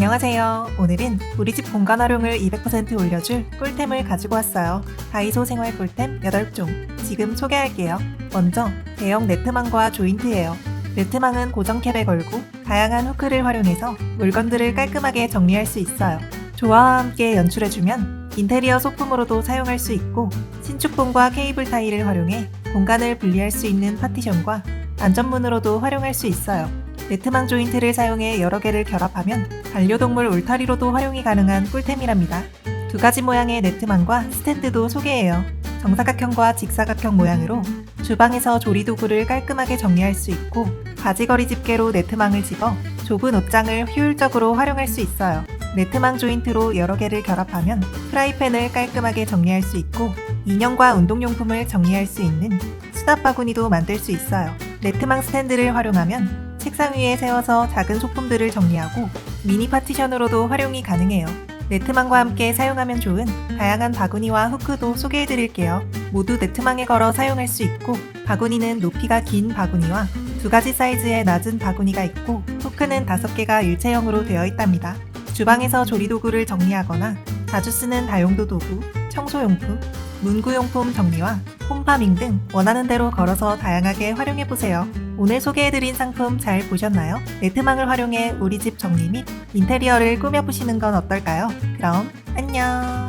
안녕하세요. 오늘은 우리 집 공간 활용을 200% 올려줄 꿀템을 가지고 왔어요. 다이소 생활 꿀템 8종. 지금 소개할게요. 먼저 대형 네트망과 조인트예요. 네트망은 고정캡에 걸고 다양한 후크를 활용해서 물건들을 깔끔하게 정리할 수 있어요. 조화와 함께 연출해주면 인테리어 소품으로도 사용할 수 있고 신축봉과 케이블 타이를 활용해 공간을 분리할 수 있는 파티션과 안전문으로도 활용할 수 있어요. 네트망 조인트를 사용해 여러 개를 결합하면 반려동물 울타리로도 활용이 가능한 꿀템이랍니다. 두 가지 모양의 네트망과 스탠드도 소개해요. 정사각형과 직사각형 모양으로 주방에서 조리 도구를 깔끔하게 정리할 수 있고 바지거리 집게로 네트망을 집어 좁은 옷장을 효율적으로 활용할 수 있어요. 네트망 조인트로 여러 개를 결합하면 프라이팬을 깔끔하게 정리할 수 있고 인형과 운동용품을 정리할 수 있는 수납 바구니도 만들 수 있어요. 네트망 스탠드를 활용하면 책상 위에 세워서 작은 소품들을 정리하고 미니 파티션으로도 활용이 가능해요. 네트망과 함께 사용하면 좋은 다양한 바구니와 후크도 소개해 드릴게요. 모두 네트망에 걸어 사용할 수 있고 바구니는 높이가 긴 바구니와 두 가지 사이즈의 낮은 바구니가 있고 후크는 다섯 개가 일체형으로 되어 있답니다. 주방에서 조리도구를 정리하거나 자주 쓰는 다용도 도구, 청소용품, 문구용품 정리와 홈파밍 등 원하는 대로 걸어서 다양하게 활용해 보세요. 오늘 소개해드린 상품 잘 보셨나요? 네트망을 활용해 우리 집 정리 및 인테리어를 꾸며보시는 건 어떨까요? 그럼 안녕!